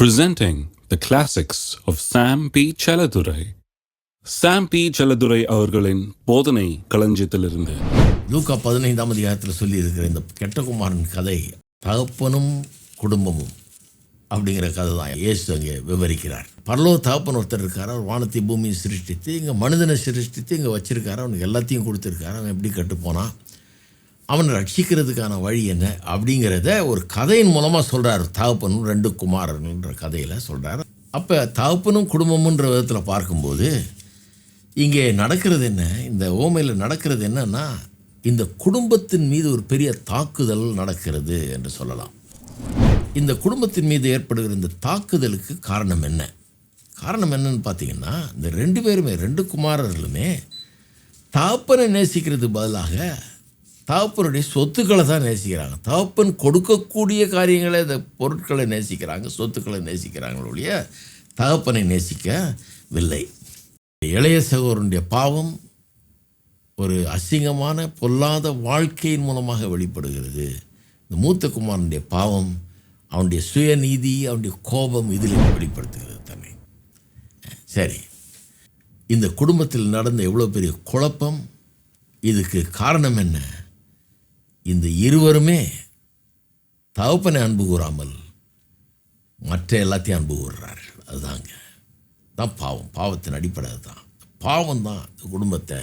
presenting the classics of Sam P. Chaladurai. Sam P. Chaladurai அவர்களின் போதனை களஞ்சியத்திலிருந்து லூக்கா பதினைந்தாம் அதிகாரத்தில் சொல்லியிருக்கிற இந்த கெட்டகுமாரன் கதை தகப்பனும் குடும்பமும் அப்படிங்கிற கதை தான் இயேசு அங்கே விவரிக்கிறார் பரலோ தகப்பன் ஒருத்தர் இருக்கார் அவர் வானத்தை பூமியை சிருஷ்டித்து இங்கே மனிதனை சிருஷ்டித்து இங்கே வச்சிருக்காரு அவனுக்கு எல்லாத்தையும் கொடுத்துருக்காரு அவன் எப்படி கெட்டு போனான் அவனை ரட்சிக்கிறதுக்கான வழி என்ன அப்படிங்கிறத ஒரு கதையின் மூலமாக சொல்கிறார் தகப்பனும் ரெண்டு குமாரன்ன்ற கதையில் சொல்கிறார் அப்போ தகப்பனும் குடும்பமுன்ற விதத்தில் பார்க்கும்போது இங்கே நடக்கிறது என்ன? இந்த ஓமையில் நடக்கிறது என்னன்னா இந்த குடும்பத்தின் மீது ஒரு பெரிய தாக்குதல் நடக்கிறது என்று சொல்லலாம். இந்த குடும்பத்தின் மீது ஏற்படுகிற இந்த தாக்குதலுக்கு காரணம் என்ன? காரணம் என்னன்னு பார்த்தீங்கன்னா இந்த ரெண்டு பேருமே ரெண்டு குமாரர்களுமே தாப்பனை நேசிக்கிறது பதிலாக தகப்பனுடைய சொத்துக்களை தான் நேசிக்கிறாங்க. தகப்பன் கொடுக்கக்கூடிய காரியங்களை இந்த பொருட்களை நேசிக்கிறாங்க சொத்துக்களை நேசிக்கிறாங்களுடைய தகப்பனை நேசிக்கவில்லை. இளைய சகோதரனுடைய பாவம் ஒரு அசிங்கமான பொல்லாத வாழ்க்கையின் மூலமாக வெளிப்படுகிறது. இந்த மூத்த குமாரனுடைய பாவம் அவனுடைய சுயநீதி அவனுடைய கோபம் இதில் வெளிப்படுத்துகிறது தன்னை. சரி. இந்த குடும்பத்தில் நடந்த எவ்வளோ பெரிய குழப்பம் இதுக்கு காரணம் என்ன? இந்த இருவருமே தகப்பனை அன்பு கூறாமல் மற்ற எல்லாத்தையும் அன்பு கூறுறார்கள். அதுதாங்க. தான் பாவம். பாவத்தின் அடிப்படை அதுதான் பாவம் தான் இந்த குடும்பத்தை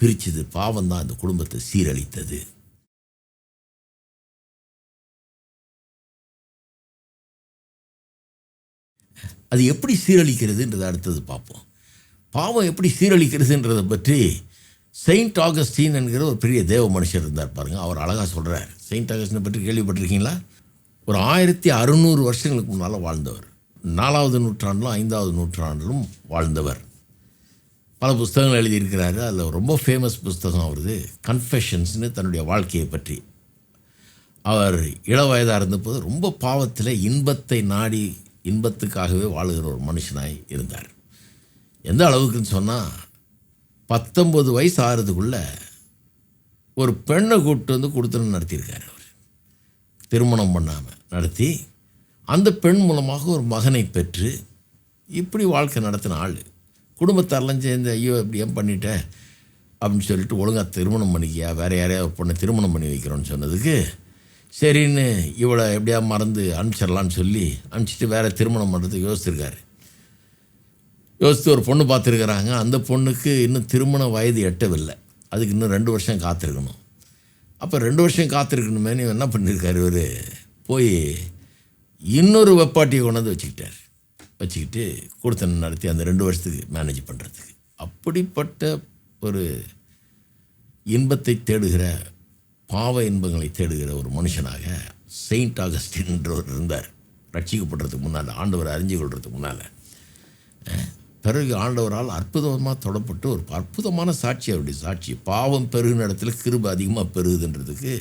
பிரிச்சது. பாவம் தான் இந்த குடும்பத்தை சீரழித்தது. அது எப்படி சீரழிக்கிறதுன்றதை அடுத்தது பார்ப்போம். பாவம் எப்படி சீரழிக்கிறதுன்றதை பற்றி செயின்ட் ஆகஸ்டின் என்கிற ஒரு பெரிய தேவ மனுஷர் இருந்தார் பாருங்கள் அவர் அழகாக சொல்கிறார் செயின்ட் ஆகஸ்டினை பற்றி கேள்விப்பட்டிருக்கீங்களா? ஒரு ஆயிரத்தி அறுநூறு வருஷங்களுக்கு முன்னால் வாழ்ந்தவர். நாலாவது நூற்றாண்டிலும் ஐந்தாவது நூற்றாண்டிலும் வாழ்ந்தவர். பல புஸ்தகங்கள் எழுதியிருக்கிறாரு. அதில் ரொம்ப ஃபேமஸ் புஸ்தகம் அவரது கன்ஃபெஷன்ஸ்னு தன்னுடைய வாழ்க்கையை பற்றி. அவர் இள வயதாக இருந்தபோது ரொம்ப பாவத்தில் இன்பத்தை நாடி இன்பத்துக்காகவே வாழுகிற ஒரு மனுஷனாய் இருந்தார். எந்த அளவுக்குன்னு சொன்னால் பத்தொம்பது வயசு ஆகிறதுக்குள்ள ஒரு பெண்ணை கூப்பிட்டு வந்து கொடுத்துன்னு நடத்தியிருக்காரு அவர். திருமணம் பண்ணாமல் நடத்தி அந்த பெண் மூலமாக ஒரு மகனை பெற்று இப்படி வாழ்க்கை நடத்தின ஆள். குடும்பத்தாரெல்லாம் சேர்ந்து ஐயோ இப்படி ஏன் பண்ணிட்டேன் அப்படின்னு சொல்லிட்டு ஒழுங்காக திருமணம் பண்ணிக்கியா? வேறு யாரையா பொண்ணை திருமணம் பண்ணி வைக்கிறோன்னு சொன்னதுக்கு சரின்னு இவளை எப்படியா மறந்து அனுப்பிச்சிடலான்னு சொல்லி அனுப்பிச்சிட்டு வேறு திருமணம் பண்ணுறதுக்கு யோசிச்சிருக்காரு. யோசித்து ஒரு பொண்ணு பார்த்துருக்குறாங்க. அந்த பொண்ணுக்கு இன்னும் திருமண வயது எட்டவில்லை. அதுக்கு இன்னும் ரெண்டு வருஷம் காத்திருக்கணும். அப்போ ரெண்டு வருஷம் காத்திருக்கணுமே நீ என்ன பண்ணியிருக்காரு இவர்? போய் இன்னொரு வெப்பாட்டியை கொண்டு வந்து வச்சுக்கிட்டார். வச்சுக்கிட்டு கொடுத்தன நடத்தி அந்த ரெண்டு வருஷத்துக்கு மேனேஜ் பண்ணுறதுக்கு அப்படிப்பட்ட ஒரு இன்பத்தை தேடுகிற பாவ இன்பங்களை தேடுகிற ஒரு மனுஷனாக செயின்ட் ஆகஸ்டின்றவர் இருந்தார். ரட்சிக்கப்படுறதுக்கு முன்னால் ஆண்டவர் அறிஞ்சு கொள்றதுக்கு முன்னால். பிறகு ஆண்டவரால் அற்புதமாக தொடப்பட்டு ஒரு அற்புதமான சாட்சி அவருடைய சாட்சி. பாவம் பெருகின இடத்துல கிருபை அதிகமாக பெருகுதுன்றதுக்கு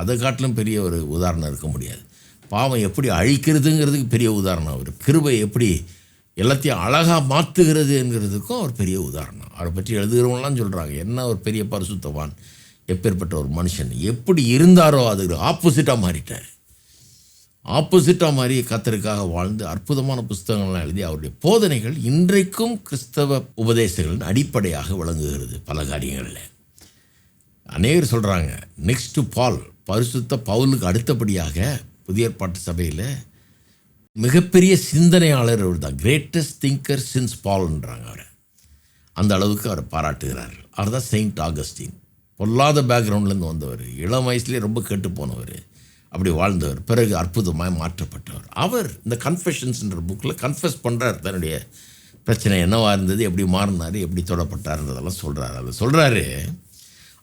அதை காட்டிலும் பெரிய ஒரு உதாரணம் இருக்க முடியாது. பாவம் எப்படி அழிக்கிறதுங்கிறதுக்கு பெரிய உதாரணம் அவர். கிருபை எப்படி எல்லாத்தையும் அழகாக மாற்றுகிறது என்கிறதுக்கும் அவர் பெரிய உதாரணம். அவரை பற்றி எழுதுகிறவங்களாம் சொல்கிறாங்க என்ன ஒரு பெரிய பரிசுத்தவான் எப்பேற்பட்ட ஒரு மனுஷன் எப்படி இருந்தாரோ அது ஆப்போசிட்டாக மாறிட்டார். ஆப்போசிட்டாக மாதிரி கத்தருக்காக வாழ்ந்து அற்புதமான புஸ்தகங்கள்லாம் எழுதி அவருடைய போதனைகள் இன்றைக்கும் கிறிஸ்தவ உபதேசங்களின் அடிப்படையாக விளங்குகிறது பல காரியங்களில். அநேகர் சொல்கிறாங்க நெக்ஸ்ட் டு பால் பரிசுத்த பவுலுக்கு அடுத்தபடியாக புதிய ஏற்பாட்டு சபையில் மிகப்பெரிய சிந்தனையாளர் அவர் தான். கிரேட்டஸ்ட் திங்கர் சின்ஸ் பால்ன்றாங்க அவரை. அந்த அளவுக்கு அவரை பாராட்டுகிறார் அவர் தான் செயின்ட் ஆகஸ்டின் பொல்லாத பேக்ரவுண்ட்லேருந்து வந்தவர். இளம் வயசுலேயே ரொம்ப கெட்டு போனவர். அப்படி வாழ்ந்தவர். பிறகு அற்புதமாக மாற்றப்பட்டவர். அவர் இந்த கன்ஃபெஷன்ஸ்ன்ற புக்கில் கன்ஃபெஸ் பண்ணுறார் தன்னுடைய பிரச்சனை என்னவாக இருந்தது எப்படி மாறினார் எப்படி தொடப்பட்டார்ன்றதெல்லாம் சொல்கிறார் அதில் சொல்கிறாரு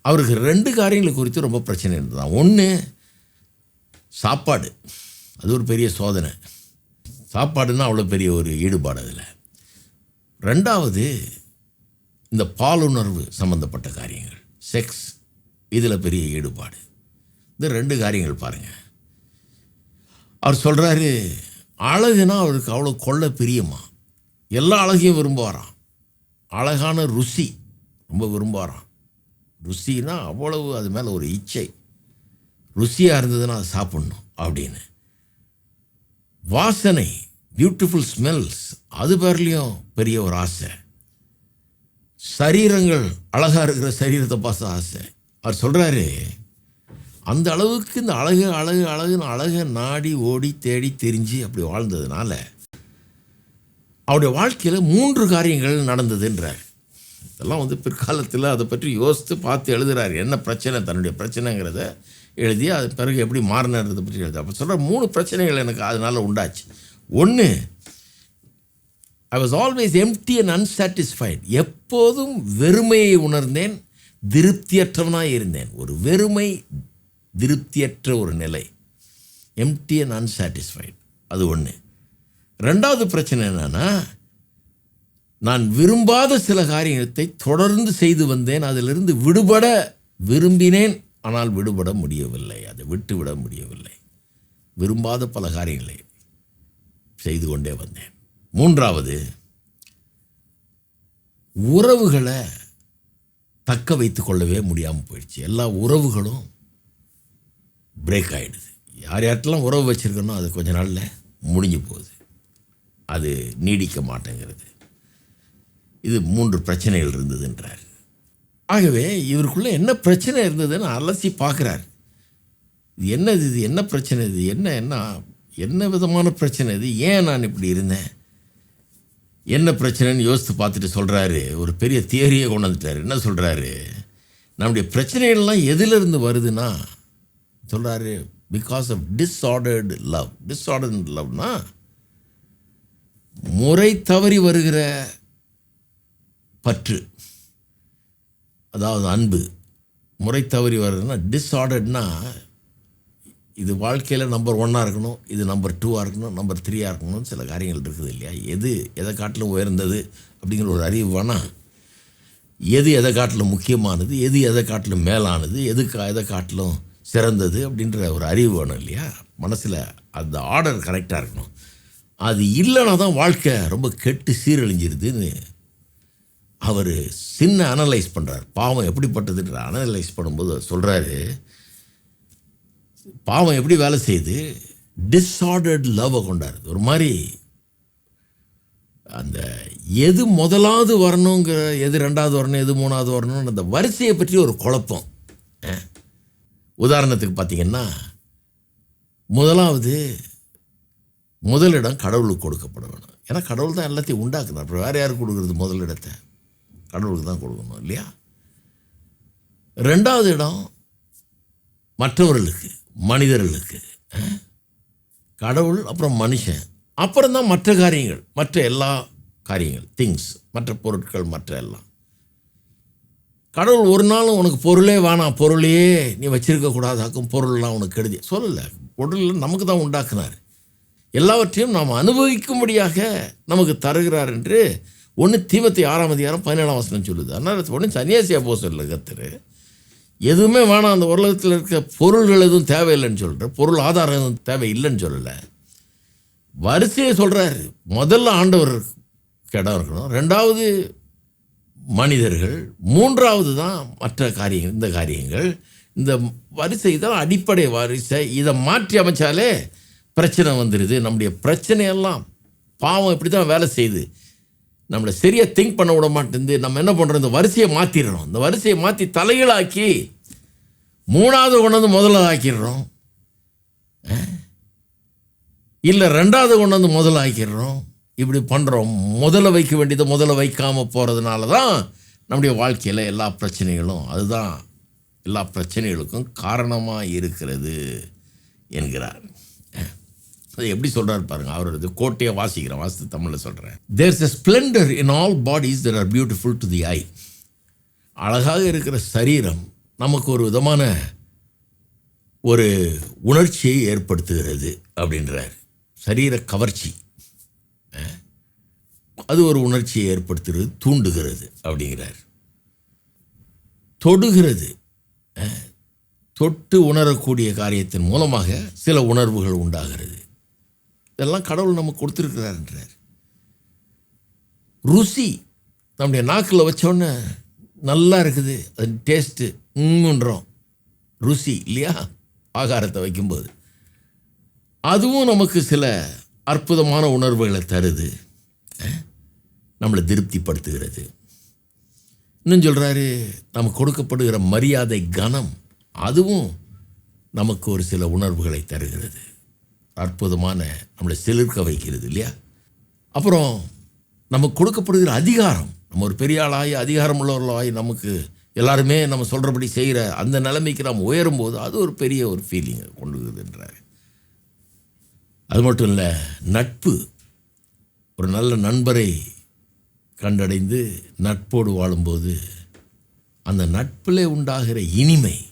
அவருக்கு ரெண்டு காரியங்களை குறித்து ரொம்ப பிரச்சனை இருந்ததுதான். ஒன்று சாப்பாடு. அது ஒரு பெரிய சோதனை. சாப்பாடுன்னா அவ்வளோ பெரிய ஒரு ஈடுபாடு அதில். ரெண்டாவது இந்த பாலுணர்வு சம்மந்தப்பட்ட காரியங்கள். செக்ஸ் இதில் பெரிய ஈடுபாடு. இந்த ரெண்டு காரியங்கள் பாருங்கள் அவர் சொல்கிறாரு அழகுனா அவருக்கு அவ்வளோ கொள்ள பிரியமா? எல்லா அழகையும் விரும்புவாராம். அழகான ருசி ரொம்ப விரும்புவாராம். ருசினா அவ்வளவு அது மேலே ஒரு இச்சை. ருசியாக இருந்ததுன்னா அதை சாப்பிட்ணும் அப்படின்னு. வாசனை பியூட்டிஃபுல் ஸ்மெல்ஸ் அது பேர்லேயும் பெரிய ஒரு ஆசை. சரீரங்கள் அழகாக இருக்கிற சரீரத்தை பார்த்து ஆசை. அவர் சொல்கிறாரு அந்த அளவுக்கு இந்த அழகு அழகு அழகுன்னு அழகை நாடி ஓடி தேடி தெரிஞ்சு அப்படி வாழ்ந்ததுனால அவருடைய வாழ்க்கையில் மூன்று காரியங்கள் நடந்ததுன்றார். இதெல்லாம் வந்து பிற்காலத்தில் அதை பற்றி யோசித்து பார்த்து எழுதுகிறார் என்ன பிரச்சனை? தன்னுடைய பிரச்சனைங்கிறத எழுதி அது பிறகு எப்படி மாறினதை பற்றி எழுது அப்போ சொல்கிற மூணு பிரச்சனைகள் எனக்கு அதனால் உண்டாச்சு. ஒன்று I was always empty and unsatisfied எப்போதும் வெறுமையை உணர்ந்தேன் திருப்தியற்றவனாக இருந்தேன். ஒரு வெறுமை திருப்தியற்ற ஒரு நிலை. எம்டி அண்ட் அன்சாட்டிஸ்ஃபைட் அது ஒன்று ரெண்டாவது பிரச்சனை என்னென்னா நான் விரும்பாத சில காரியத்தை தொடர்ந்து செய்து வந்தேன் அதிலிருந்து விடுபட விரும்பினேன் ஆனால் விடுபட முடியவில்லை. அதை விட்டுவிட முடியவில்லை. விரும்பாத பல காரியங்களை செய்து கொண்டே வந்தேன். மூன்றாவது உறவுகளை தக்க வைத்து கொள்ளவே முடியாமல் போயிடுச்சு. எல்லா உறவுகளும் பிரேக் ஆகிடுது யார் யார்ட்டெல்லாம் உறவு வச்சுருக்கணும் அது கொஞ்ச நாளில் முடிஞ்சு போகுது. அது நீடிக்க மாட்டேங்கிறது. இது மூன்று பிரச்சனைகள் இருந்ததுன்றார். ஆகவே இவருக்குள்ளே என்ன பிரச்சனை இருந்ததுன்னு அலசி பார்க்குறார். இது என்னது இது என்ன பிரச்சனை இது என்ன என்ன என்ன விதமான பிரச்சனை இது? ஏன் நான் இப்படி இருந்தேன்? என்ன பிரச்சனைன்னு யோசித்து பார்த்துட்டு சொல்கிறாரு ஒரு பெரிய தியரியை கொண்டு வந்துட்டார். என்ன சொல்கிறாரு நம்முடைய பிரச்சனைகள்லாம் எதிலிருந்து வருதுன்னா சொல்கிறாரு because of disordered love disordered லவ்னா முறை தவறி வருகிற பற்று. அதாவது அன்பு. முறை தவறி வருதுன்னா டிஸ்ஆர்டர்ட்னா இது வாழ்க்கையில் நம்பர் ஒன்னாக இருக்கணும் இது நம்பர் டூவாக இருக்கணும் நம்பர் த்ரீயாக இருக்கணும்னு சில காரியங்கள் இருக்குது இல்லையா? எது எதை காட்டிலும் உயர்ந்தது அப்படிங்கிற ஒரு அறிவு வேணால் எது எதை காட்டிலும் முக்கியமானது எது எதை காட்டிலும் மேலானது எது கா- எதை காட்டிலும் சிறந்தது அப்படின்ற ஒரு அறிவு வேணும் இல்லையா? மனசில் அந்த ஆர்டர் கரெக்டாக இருக்கணும். அது இல்லைன்னா தான் வாழ்க்கை ரொம்ப கெட்டு சீரழிஞ்சிருதுன்னு அவர் சின்ன அனலைஸ் பண்ணுறார் பாவம் எப்படிப்பட்டதுன்ற அனலைஸ் பண்ணும்போது சொல்கிறாரு பாவம் எப்படி வேலை செய்யுது? டிஸ்ஆர்டர்ட் லவ்வை கொண்டாரு. ஒரு மாதிரி அந்த எது முதலாவது வரணுங்கிற எது ரெண்டாவது வரணும் எது மூணாவது வரணும்னு அந்த வரிசையை பற்றி ஒரு குழப்பம். உதாரணத்துக்கு பார்த்தீங்கன்னா முதலாவது முதலிடம் கடவுளுக்கு கொடுக்கப்பட வேணும் ஏன்னா கடவுள் தான் எல்லாத்தையும் உண்டாக்குனார். அப்புறம் வேறு யாருக்கு கொடுக்குறது முதலிடத்தை? கடவுளுக்கு தான் கொடுக்கணும் இல்லையா? ரெண்டாவது இடம் மற்றவர்களுக்கு மனிதர்களுக்கு. கடவுள் அப்புறம் மனுஷன். அப்புறம் தான் மற்ற காரியங்கள் மற்ற எல்லா காரியங்கள் திங்ஸ் மற்ற பொருட்கள் மற்ற எல்லாம். கடவுள் ஒரு நாளும் உனக்கு பொருளே வேணாம் பொருளையே நீ வச்சிருக்கக்கூடாதாக்கும் பொருள்லாம் உனக்கு கெடுதி. சொல்லலை. பொருள் நமக்கு தான் உண்டாக்குனார். எல்லாவற்றையும் நாம் அனுபவிக்கும்படியாக நமக்கு தருகிறார் என்று ஒன்று தீமத்தி ஆறாம் அதிகாரம் பதினேழாம் வசனம் சொல்லுது. அதனால் ஒன்று சன்னியாசியாக போக சொல்ல எதுவுமே வேணாம் அந்த உலகத்தில் இருக்க பொருள்கள் எதுவும் தேவையில்லைன்னு சொல்கிற பொருள் ஆதாரம் எதுவும் தேவையில்லைன்னு சொல்லலை. வரிசையை சொல்கிறாரு முதல்ல ஆண்டவர் இடம் இருக்கணும். ரெண்டாவது மனிதர்கள் மூன்றாவது தான் மற்ற காரியங்கள் இந்த காரியங்கள். இந்த வரிசை தான் அடிப்படை வரிசை. இதை மாற்றி அமைச்சாலே பிரச்சனை வந்துடுது நம்முடைய பிரச்சனையெல்லாம் பாவம் இப்படி தான் வேலை செய்யுது. நம்மளை சரியாக திங்க் பண்ண விட மாட்டேங்குது. நம்ம என்ன பண்ணுறோம் இந்த வரிசையை மாற்றிடுறோம் இந்த வரிசையை மாற்றி தலைகளாக்கி மூணாவது கொண்டாந்து முதல்ல ஆக்கிடுறோம் இல்லை ரெண்டாவது கொண்டாந்து முதலாக்கிடுறோம். முதல்ல ஆக்கிடுறோம் இப்படி பண்ணுறோம் முதல்ல வைக்க வேண்டியதை முதல்ல வைக்காமல் போகிறதுனால தான் நம்முடைய வாழ்க்கையில் எல்லா பிரச்சனைகளும் அதுதான் எல்லா பிரச்சனைகளுக்கும் காரணமாக இருக்கிறது என்கிறார். அது எப்படி சொல்கிறார் பாருங்க அவரோட கோட்டையை வாசிக்கிறேன் வாசித்து தமிழில் சொல்கிறேன் there's a splendour in all bodies there are beautiful to the eye அழகாக இருக்கிற சரீரம் நமக்கு ஒரு விதமான ஒரு உணர்ச்சியை ஏற்படுத்துகிறது அப்படின்றார். சரீர கவர்ச்சி. அது ஒரு உணர்ச்சியை ஏற்படுத்துகிறது தூண்டுகிறது அப்படிங்கிறார். தொடுகிறது தொட்டு உணரக்கூடிய காரியத்தின் மூலமாக சில உணர்வுகள் உண்டாகிறது. இதெல்லாம் கடவுள் நமக்கு கொடுத்துருக்கிறார்ன்றார். ருசி நம்முடைய நாக்கில் வச்சோன்னே நல்லா இருக்குது அது டேஸ்ட்டு உம்ன்றோம் ருசி இல்லையா? ஆகாரத்தை வைக்கும்போது. அதுவும் நமக்கு சில அற்புதமான உணர்வுகளை தருது நம்மளை திருப்திப்படுத்துகிறது. இன்னும் சொல்கிறாரு நமக்கு கொடுக்கப்படுகிற மரியாதை கனம் அதுவும் நமக்கு ஒரு சில உணர்வுகளை தருகிறது. அற்புதமான நம்மளை சிலிர்க்க வைக்கிறது இல்லையா? அப்புறம் நமக்கு கொடுக்கப்படுகிற அதிகாரம் நம்ம ஒரு பெரிய ஆளாகி அதிகாரம் உள்ளவர்களாகி நமக்கு எல்லாருமே நம்ம சொல்கிறபடி செய்கிற அந்த நிலைமைக்கு நாம் உயரும்போது அது ஒரு பெரிய ஒரு ஃபீலிங்கை கொண்டு வருதுன்றாரு அது மட்டும் இல்லை நட்பு. ஒரு நல்ல நண்பரை கண்டடைந்து நட்போடு வாழும்போது அந்த நட்பிலே உண்டாகிற இனிமை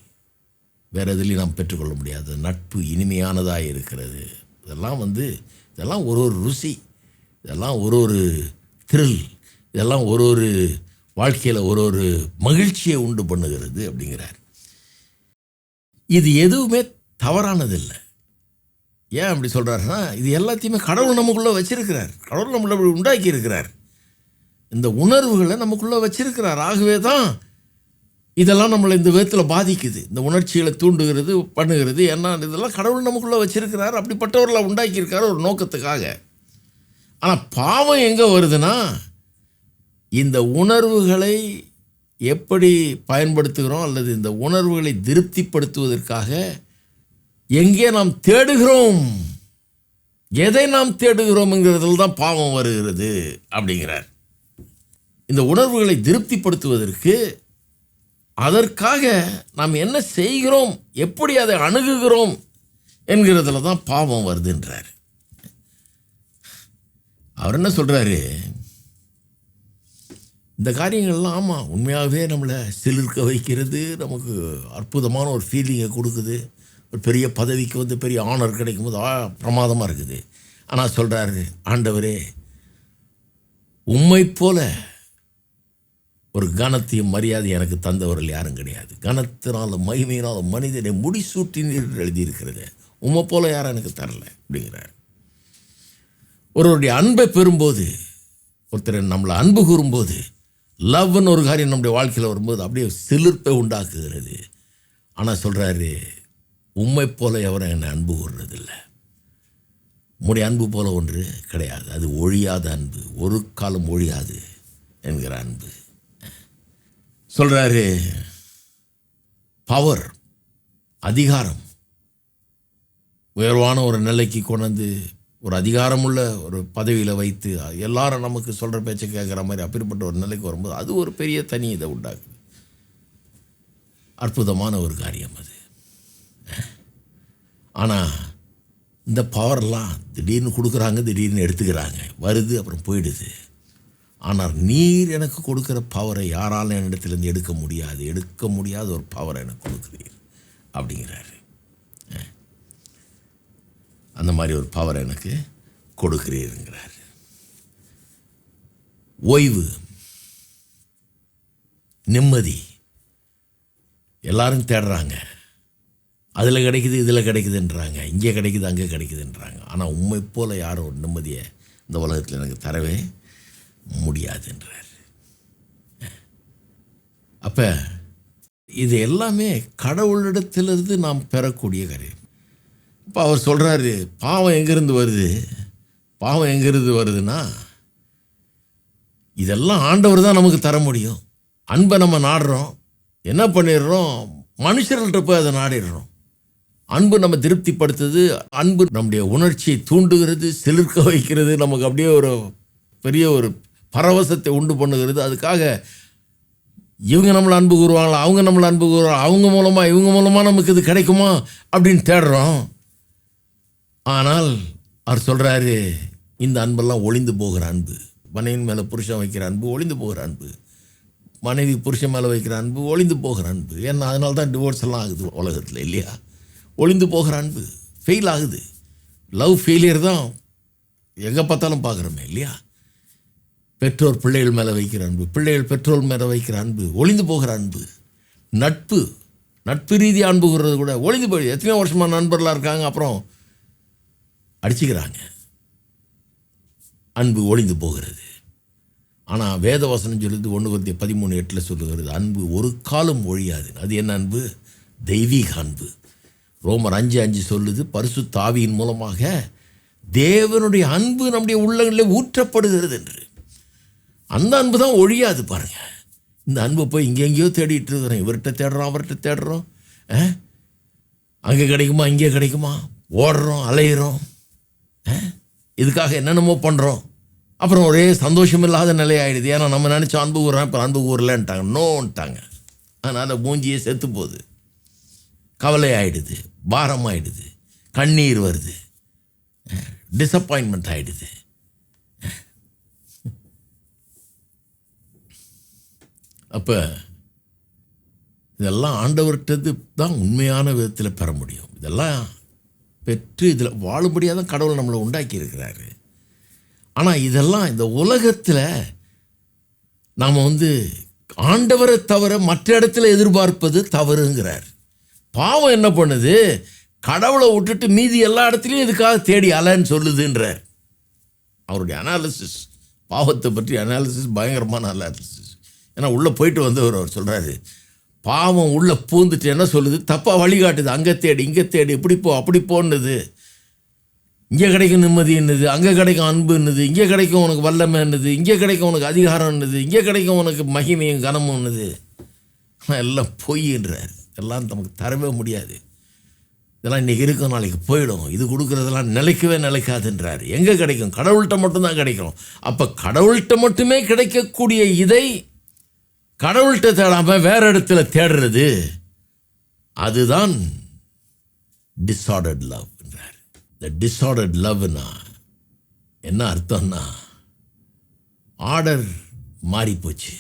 வேறு எதுலேயும் நாம் பெற்றுக்கொள்ள முடியாது. நட்பு இனிமையானதாக இருக்கிறது. இதெல்லாம் வந்து இதெல்லாம் ஒரு ஒரு ருசி இதெல்லாம் ஒரு ஒரு த்ரில் இதெல்லாம் ஒரு ஒரு வாழ்க்கையில் ஒரு ஒரு மகிழ்ச்சியை உண்டு பண்ணுகிறது அப்படிங்கிறார். இது எதுவுமே தவறானதில்லை. ஏன் அப்படி சொல்கிறாருன்னா இது எல்லாத்தையுமே கடவுள் நமக்குள்ளே வச்சிருக்கிறார். கடவுள் நம்மளை அப்படி உண்டாக்கி இருக்கிறார் இந்த உணர்வுகளை நமக்குள்ளே வச்சிருக்கிறார். ஆகவே தான் இதெல்லாம் நம்மளை இந்த விதத்தில் பாதிக்குது. இந்த உணர்ச்சிகளை தூண்டுகிறது பண்ணுகிறது. ஏன்னா இதெல்லாம் கடவுள் நமக்குள்ளே வச்சிருக்கிறார். அப்படிப்பட்டவர்களை உண்டாக்கியிருக்காரு ஒரு நோக்கத்துக்காக. ஆனால் பாவம் எங்கே வருதுன்னா இந்த உணர்வுகளை எப்படி பயன்படுத்துகிறோம் அல்லது இந்த உணர்வுகளை திருப்திப்படுத்துவதற்காக எங்கே நாம் தேடுகிறோம்? எதை நாம் தேடுகிறோம்ங்கிறதுல தான் பாவம் வருகிறது அப்படிங்கிறார். இந்த உணர்வுகளை திருப்திப்படுத்துவதற்கு அதற்காக நாம் என்ன செய்கிறோம்? எப்படி அதை அணுகுகிறோம்? என்கிறதுல தான் பாவம் வருதுன்றார். அவர் என்ன சொல்கிறாரு இந்த காரியங்கள்லாம் ஆமாம் உண்மையாகவே நம்மளை சிலிர்க்க வைக்கிறது நமக்கு அற்புதமான ஒரு ஃபீலிங்கை கொடுக்குது. ஒரு பெரிய பதவிக்கு வந்து பெரிய ஆனர் கிடைக்கும் போது பிரமாதமாக இருக்குது. ஆனால் சொல்கிறாரு ஆண்டவரே உண்மை போல ஒரு கனத்தையும் மரியாதை எனக்கு தந்தவர்கள் யாரும் கிடையாது. கனத்தினால மகிமையினால மனிதனை முடிசூட்டினீர் எழுதியிருக்கிறது. உம்மை போல யாரும் எனக்கு தரல அப்படிங்கிறார். ஒருவருடைய அன்பை பெறும்போது ஒருத்தர் நம்மளை அன்பு கூறும்போது லவ்னு ஒரு காரியம் நம்முடைய வாழ்க்கையில் வரும்போது அப்படியே சிலிர்ப்பை உண்டாக்குகிறது. ஆனால் சொல்கிறாரு உம்மை போல எவரும் என்னை அன்பு கூறுறதில்லை. உம்முடைய அன்பு போல ஒன்று கிடையாது. அது ஒழியாத அன்பு. ஒரு காலம் ஒழியாது என்கிற அன்பு. சொல்கிறாரு பவர் அதிகாரம். உயர்வான ஒரு நிலைக்கு கொண்டு ஒரு அதிகாரமுள்ள ஒரு பதவியில் வைத்து எல்லாரும் நமக்கு சொல்கிற பேச்சை கேட்குற மாதிரி அப்படிப்பட்ட ஒரு நிலைக்கு வரும்போது அது ஒரு பெரிய தனி இதை உண்டாக்குது. அற்புதமான ஒரு காரியம் அது. ஆனால் இந்த பவர்லாம் திடீர்னு கொடுக்குறாங்க திடீர்னு எடுத்துக்கிறாங்க. வருது அப்புறம் போயிடுது. ஆனால் நீர் எனக்கு கொடுக்குற பவரை யாராலும் என்னிடத்துலேருந்து எடுக்க முடியாது? எடுக்க முடியாத ஒரு பவரை எனக்கு கொடுக்குறீர். அப்படிங்கிறாரு. அந்த மாதிரி ஒரு பவர் எனக்கு கொடுக்குறீருங்கிறார். ஓய்வு நிம்மதி எல்லாரும் தேடுறாங்க. அதில் கிடைக்குது இதில் கிடைக்குதுன்றாங்க. இங்கே கிடைக்குது அங்கே கிடைக்குதுன்றாங்க. ஆனால் உண்மை போல் யாரும் ஒரு நிம்மதியை இந்த உலகத்தில் எனக்கு தரவே முடியாதுன்றார். அப்போ இது எல்லாமே கடவுளிடத்திலிருந்து நாம் பெறக்கூடிய காரியம். இப்போ அவர் சொல்கிறாரு பாவம் எங்கேருந்து வருது? பாவம் எங்கேருந்து வருதுன்னா இதெல்லாம் ஆண்டவர் தான் நமக்கு தர முடியும். அன்பை நம்ம நாடுறோம். என்ன பண்ணிடுறோம்? மனுஷர்கள்ட்ட போய் அதை நாடிடுறோம். அன்பு நம்ம திருப்திப்படுத்துது அன்பு நம்முடைய உணர்ச்சியை தூண்டுகிறது சிலிர்க்க வைக்கிறது நமக்கு அப்படியே ஒரு பெரிய ஒரு பரவசத்தை உண்டு பண்ணுகிறது. அதுக்காக இவங்க நம்மளை அன்பு கூறுவாங்களா? அவங்க நம்மளை அன்பு கூறுவாங்க அவங்க மூலமாக இவங்க மூலமாக நமக்கு இது கிடைக்குமா? அப்படின்னு தேடுறோம். ஆனால் அவர் சொல்கிறாரு இந்த அன்பெல்லாம் ஒளிந்து போகிற அன்பு. மனைவின் மேலே புருஷன் வைக்கிற அன்பு ஒளிந்து போகிற அன்பு. மனைவி புருஷன் மேலே வைக்கிற அன்பு ஒளிந்து போகிற அன்பு. ஏன்னா அதனால தான் டிவோர்ஸ் எல்லாம் ஆகுது உலகத்தில் இல்லையா? ஒளிந்து போகிற அன்பு. ஃபெயில் ஆகுது. லவ் ஃபெயிலியர் தான் எங்கே பார்த்தாலும் பார்க்குறோமே இல்லையா? பெற்றோர் பிள்ளைகள் மேலே வைக்கிற அன்பு பிள்ளைகள் பெற்றோர் மேலே வைக்கிற அன்பு ஒளிந்து போகிற அன்பு. நட்பு நட்பு ரீதியாக அன்புகிறது கூட ஒளிந்து போய் எத்தனையோ வருஷமாக நண்பர்களாக இருக்காங்க அப்புறம் அடிச்சுக்கிறாங்க. அன்பு ஒளிந்து போகிறது. ஆனால் வேதவசனம் சொல்லுது ஒன்று குருத்திய பதிமூணு எட்டில் சொல்லுகிறது அன்பு ஒரு காலம் ஒழியாது. அது என்ன அன்பு? தெய்வீக அன்பு. ரோமர் அஞ்சு அஞ்சு சொல்லுது பரிசு தாவியின் மூலமாக தேவனுடைய அன்பு நம்முடைய உள்ளங்களில் ஊற்றப்படுகிறது என்று. அந்த அன்பு தான் ஒழியாது பாருங்கள் இந்த அன்பை போய் இங்கே எங்கேயோ தேடிட்டு இருக்கிறோம். இவர்கிட்ட தேடுறோம் அவர்கிட்ட தேடுறோம். அங்கே கிடைக்குமா இங்கே கிடைக்குமா? ஓடுறோம் அலையிறோம். ஆ? இதுக்காக என்னென்னமோ பண்ணுறோம் அப்புறம் ஒரே சந்தோஷம் இல்லாத நிலை ஆயிடுது ஏன்னா நம்ம நினச்சோம் அன்பு கூறுறோம் இப்போ அன்பு ஊரலன்ட்டாங்க. நோன்ட்டாங்க. அதனால் மூஞ்சியே செத்து போகுது. கவலை ஆகிடுது பாரமாயிடுது. கண்ணீர் வருது. டிசப்பாயின்மெண்ட் ஆகிடுது அப்போ இதெல்லாம் ஆண்டவர்கிட்டது தான் உண்மையான விதத்தில் பெற முடியும். இதெல்லாம் பெற்று இதில் வாழும்படியாக தான் கடவுள் நம்மளை உண்டாக்கி இருக்கிறாரு. ஆனால் இதெல்லாம் இந்த உலகத்தில் நாம் வந்து ஆண்டவரை தவிர மற்ற இடத்துல எதிர்பார்ப்பது தவறுங்கிறார். பாவம் என்ன பண்ணுது? கடவுளை விட்டுட்டு மீதி எல்லா இடத்துலையும் இதுக்காக தேடி அலைன்னு சொல்லுதுன்றார். அவருடைய அனாலிசிஸ் பாவத்தை பற்றி அனாலிசிஸ் பயங்கரமான அனாலிசிஸ் ஏன்னா உள்ளே போயிட்டு வந்தவர் அவர் சொல்கிறாரு பாவம் உள்ளே பூந்துட்டு என்ன சொல்லுது? தப்பாக வழிகாட்டுது. அங்கே தேடி இங்கே தேடி இப்படி போ அப்படி போன்னுது. இங்கே கிடைக்கும் நிம்மதின்னுது அங்கே கிடைக்கும் அன்புன்னுது இங்கே கிடைக்கும் உனக்கு வல்லமை என்னது? இங்கே கிடைக்கும் உனக்கு அதிகாரம் இங்கே கிடைக்கும் உனக்கு மகிமையும் கனமும் ஆனால் எல்லாம் பொய்ன்றார். எல்லாம் நமக்கு தரவே முடியாது. இதெல்லாம் இன்றைக்கி இருக்கும் நாளைக்கு போயிடும். இது கொடுக்குறதெல்லாம் நிலைக்கவே நிலைக்காதுன்றார். எங்கே கிடைக்கும்? கடவுள்கிட்ட மட்டும்தான் கிடைக்கும். அப்போ கடவுள்கிட்ட மட்டுமே கிடைக்கக்கூடிய இதை கடவுள்கிட்ட தேடாமல் வேறு இடத்துல தேடுறது அதுதான் டிஸார்டர்ட் லவ்ன்றார் இந்த டிஸார்டர்ட் லவ்னா என்ன அர்த்தம்னா ஆர்டர் மாறிப்போச்சு போச்சு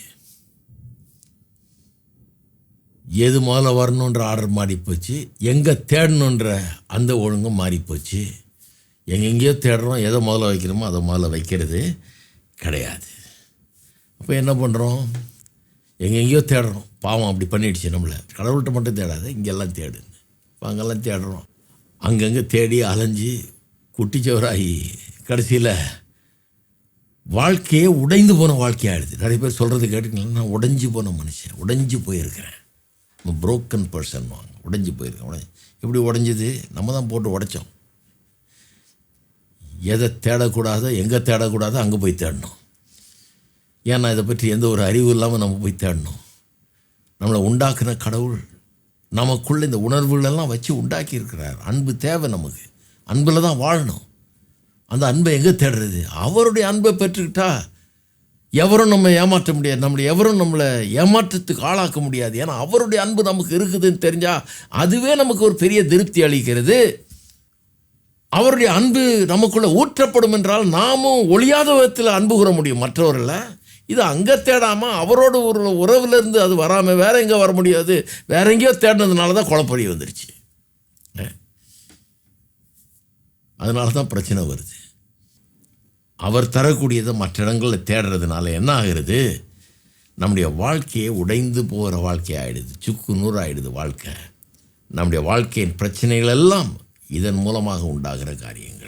எது முதல்ல வரணுன்ற ஆர்டர் மாறி போச்சு எங்கே தேடணுன்ற அந்த ஒழுங்கும் மாறி போச்சு எங்கெங்கேயோ தேடுறோம் எதை முதல்ல வைக்கிறோமோ அதை முதல்ல வைக்கிறது கிடையாது. அப்போ என்ன பண்ணுறோம் எங்கெங்கேயோ தேடுறோம். பாவம் அப்படி பண்ணிடுச்சு நம்மளை. கடவுள்கிட்ட மட்டும் தேடாது இங்கெல்லாம் தேடுங்க இப்போ அங்கெல்லாம் தேடுறோம். அங்கங்கே தேடி அலைஞ்சு குட்டிச்சவராகி கடைசியில் வாழ்க்கையே உடைந்து போன வாழ்க்கையாகிடுது நிறைய பேர் சொல்கிறது கேட்டுக்கலாம் நான் உடைஞ்சு போன மனுஷன். உடைஞ்சு போயிருக்கிறேன். புரோக்கன் பர்சன் வாங்க உடஞ்சி போயிருக்கேன். உடஞ்சி. எப்படி உடஞ்சிது? நம்ம தான் போட்டு உடைச்சோம். எதை தேடக்கூடாதோ எங்கே தேடக்கூடாதோ அங்கே போய் தேடணும். ஏன்னா இதை பற்றி எந்த ஒரு அறிவு இல்லாமல் நம்ம போய் தேடணும். நம்மளை உண்டாக்குன கடவுள் நமக்குள்ளே இந்த உணர்வுகளெல்லாம் வச்சு உண்டாக்கி இருக்கிறார். அன்பு தேவை நமக்கு. அன்பில் தான் வாழணும். அந்த அன்பை எங்கே தேடுறது? அவருடைய அன்பை பெற்றுக்கிட்டா எவரும் நம்ம ஏமாற்ற முடியாது. நம்மளை எவரும் நம்மளை ஏமாற்றத்துக்கு ஆளாக்க முடியாது. ஏன்னா அவருடைய அன்பு நமக்கு இருக்குதுன்னு தெரிஞ்சால் அதுவே நமக்கு ஒரு பெரிய திருப்தி அளிக்கிறது. அவருடைய அன்பு நமக்குள்ளே ஊற்றப்படும் என்றால் நாமும் ஒளியாத விதத்தில் அன்பு கூற முடியும். மற்றவர்களை இது அங்கே தேடாமல் அவரோட ஒரு உறவுலேருந்து அது வராமல் வேற எங்கே வர முடியாது. வேற எங்கேயோ தேடினதுனால தான் குழப்பறி வந்துருச்சு. அதனால தான் பிரச்சனை வருது. அவர் தரக்கூடியதை மற்ற இடங்களில் தேடுறதுனால என்ன ஆகிறது? நம்முடைய வாழ்க்கையை உடைந்து போகிற வாழ்க்கை ஆகிடுது சுக்கு நூறு ஆகிடுது வாழ்க்கை. நம்முடைய வாழ்க்கையின் பிரச்சனைகள் எல்லாம் இதன் மூலமாக உண்டாகிற காரியங்கள்.